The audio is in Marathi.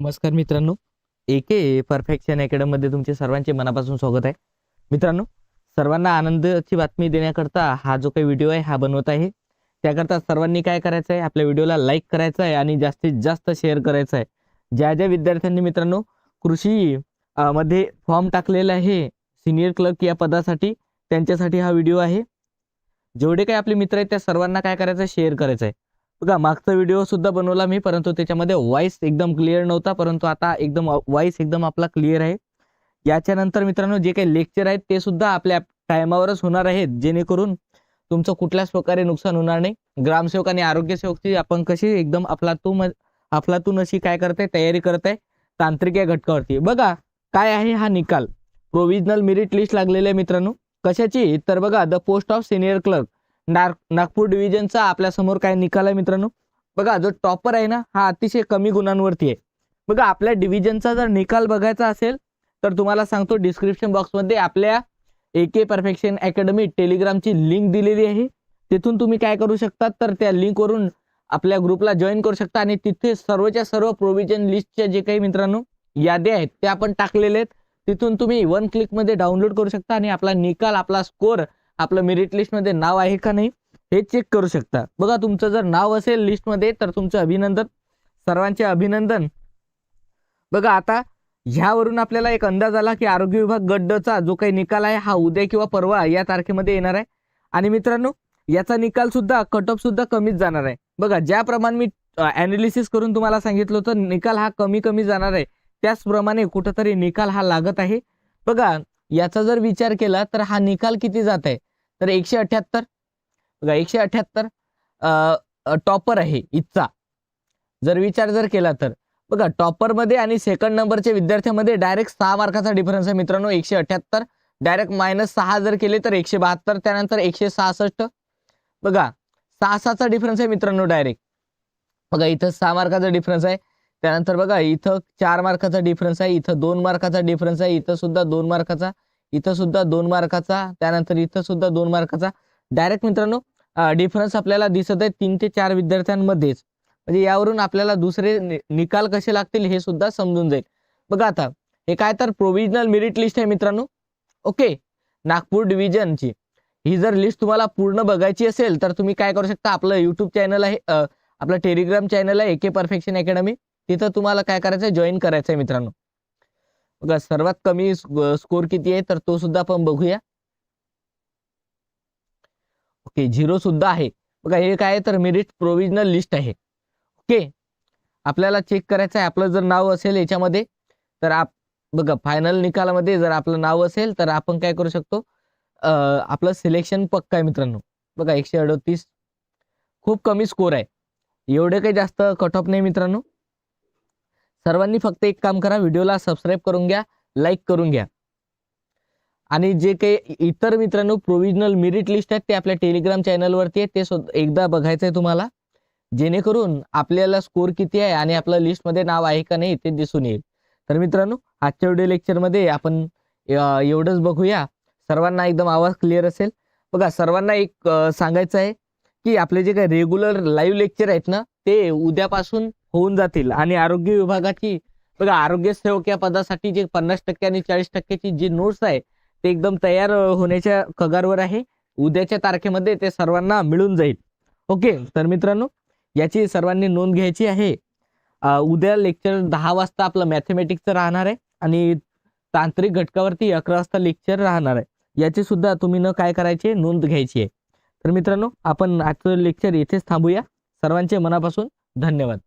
नमस्कार मित्रांनो. एके परफेक्शन अकॅडमीमध्ये तुमचे सर्वांचे मनापासून स्वागत आहे. मित्रांनो सर्वांना आनंदाची बातमी देण्याकरता हा जो काही व्हिडिओ आहे हा बनवत आहे. त्याकरता सर्वांनी काय करायचं आहे आपल्या व्हिडिओला लाईक करायचं आहे आणि जास्तीत जास्त शेअर करायचं आहे. ज्या ज्या विद्यार्थ्यांनी मित्रांनो कृषी मध्ये फॉर्म टाकलेला आहे सिनियर क्लर्क या पदासाठी त्यांच्यासाठी हा व्हिडिओ आहे. जेवढे काही आपले मित्र आहेत त्या सर्वांना काय करायचं आहे शेअर करायचं आहे. बघा मागचा व्हिडिओ सुद्धा बनवला मी परंतु त्याच्यामध्ये व्हॉइस एकदम क्लिअर नव्हता परंतु आता एकदम व्हॉइस एकदम आपला क्लिअर आहे. याच्यानंतर मित्रांनो जे काही लेक्चर आहेत ते सुद्धा आपल्या टायमावरच होणार आहेत जेणेकरून तुमचं कुठल्याच प्रकारे नुकसान होणार नाही. ग्रामसेवक आणि आरोग्यसेवकची आपण कशी एकदम अफलातून अफलातून अशी काय करते तयारी करते तांत्रिक या घटकावरती. बघा काय आहे हा निकाल? प्रोव्हिजनल मेरिट लिस्ट लागलेली आहे मित्रांनो. कशाची? तर बघा the post of senior clerk नाग नागपूर डिव्हिजनचा आपल्यासमोर काय निकाल आहे मित्रांनो? बघा जो टॉपर आहे ना हा अतिशय कमी गुणांवरती आहे. बघा आपल्या डिव्हिजनचा जर निकाल बघायचा असेल तर तुम्हाला सांगतो डिस्क्रिप्शन बॉक्समध्ये आपल्या ए के परफेक्शन अकॅडमी टेलिग्रामची लिंक दिलेली आहे. तिथून तुम्ही काय करू शकता तर त्या लिंकवरून आपल्या ग्रुपला जॉईन करू शकता. आणि तिथे सर्वच्या सर्व प्रोव्हिजन लिस्टच्या जे काही मित्रांनो याद्या आहेत त्या आपण टाकलेल्या आहेत. तिथून तुम्ही वन क्लिकमध्ये डाउनलोड करू शकता आणि आपला निकाल आपला स्कोर आपलं मेरिट लिस्टमध्ये नाव आहे का नाही हे चेक करू शकता. बघा तुमचं जर नाव असेल लिस्टमध्ये तर तुमचं अभिनंदन. सर्वांचे अभिनंदन. बघा आता ह्यावरून आपल्याला एक अंदाज आला की आरोग्य विभाग गड्डचा जो काही निकाल आहे हा उद्या किंवा परवा या तारखेमध्ये येणार आहे. आणि मित्रांनो याचा निकाल सुद्धा कट ऑफ सुद्धा कमीच जाणार आहे. बघा ज्याप्रमाणे मी अनालिसिस करून तुम्हाला सांगितलं होतं निकाल हा कमी कमी जाणार आहे. त्याचप्रमाणे कुठंतरी निकाल हा लागत आहे. बघा याचा जर विचार केला तर हा निकाल किती जात आहे? तर एकशे अठ्याहत्तर. बघा एकशे अठ्याहत्तर टॉपर आहे इथचा. जर विचार जर केला तर. बघा टॉपरमध्ये आणि सेकंड नंबरच्या विद्यार्थ्यामध्ये डायरेक्ट सहा मार्काचा डिफरन्स आहे मित्रांनो एकशे अठ्याहत्तर. डायरेक्ट मायनस सहा जर केले तर एकशे बहात्तर त्यानंतर एकशे सहासष्ट. बघा सहा सहाचा डिफरन्स आहे मित्रांनो डायरेक्ट बघा इथं सहा मार्काचा डिफरन्स आहे. त्यानंतर बघा इथं चार मार्काचा डिफरन्स आहे इथं दोन मार्काचा डिफरन्स आहे इथं सुद्धा दोन मार्काचा इथं सुद्धा दोन मार्काचा त्यानंतर इथं सुद्धा दोन मार्काचा. डायरेक्ट मित्रांनो डिफरन्स आपल्याला दिसत आहे तीन ते चार विद्यार्थ्यांमध्येच. म्हणजे यावरून आपल्याला दुसरे निकाल कसे लागतील हे सुद्धा समजून जाईल. बघा आता हे काय तर प्रोव्हिजनल मेरिट लिस्ट आहे मित्रांनो. ओके नागपूर डिव्हिजनची ही जर लिस्ट तुम्हाला पूर्ण बघायची असेल तर तुम्ही काय करू शकता? आपलं युट्यूब चॅनल आहे आपलं टेलिग्राम चॅनल आहे एके परफेक्शन अकॅडमी तिथं तुम्हाला काय करायचं आहे जॉईन करायचं आहे मित्रांनो. बघा सर्वात कमी स्कोर किती आहे तर तो सुद्धा आपण बघूया. ओके झिरो सुद्धा आहे. बघा हे काय आहे तर मेरिट प्रोव्हिजनल लिस्ट आहे. ओके आपल्याला चेक करायचं आहे आपलं जर नाव असेल याच्यामध्ये तर आप बघा फायनल निकालामध्ये जर आपलं नाव असेल तर आपण काय करू शकतो? आपलं सिलेक्शन पक्का आहे मित्रांनो. बघा एकशे अडतीस. खूप कमी स्कोर आहे. एवढे काही जास्त कट ऑफ नाही मित्रांनो. सर्वांनी फक्त एक काम करा व्हिडिओला सबस्क्राईब करून घ्या लाईक करून घ्या. आणि जे काही इतर मित्रांनो प्रोव्हिजनल मेरिट लिस्ट आहेत ते आपल्या टेलिग्राम चॅनलवरती आहे ते एकदा बघायचं आहे तुम्हाला. जेणेकरून आपल्याला स्कोर किती आहे आणि आपलं लिस्टमध्ये नाव आहे का नाही ते दिसून येईल. तर मित्रांनो आजच्या व्हिडिओ लेक्चरमध्ये आपण एवढंच बघूया. सर्वांना एकदम आवाज क्लिअर असेल. बघा सर्वांना एक सांगायचं आहे की आपले जे काही रेग्युलर लाईव्ह लेक्चर आहेत ना ते उद्यापासून होऊन जातील. आणि आरोग्य विभागाची बघा आरोग्य सेवक या पदासाठी जे पन्नास टक्के आणि चाळीस टक्क्याची जी नोट्स आहे ते एकदम तयार होण्याच्या कगारवर आहे. उद्याच्या तारखेमध्ये ते सर्वांना मिळून जाईल. ओके तर मित्रांनो याची सर्वांनी नोंद घ्यायची आहे. उद्या लेक्चर दहा वाजता आपलं मॅथमॅटिक्सचं राहणार आहे आणि तांत्रिक घटकावरती अकरा वाजता लेक्चर राहणार आहे. याची सुद्धा तुम्ही न काय करायचे नोंद घ्यायची आहे. तर मित्रांनो आपण आजचं लेक्चर येथेच थांबूया. सर्वांचे मनापासून धन्यवाद.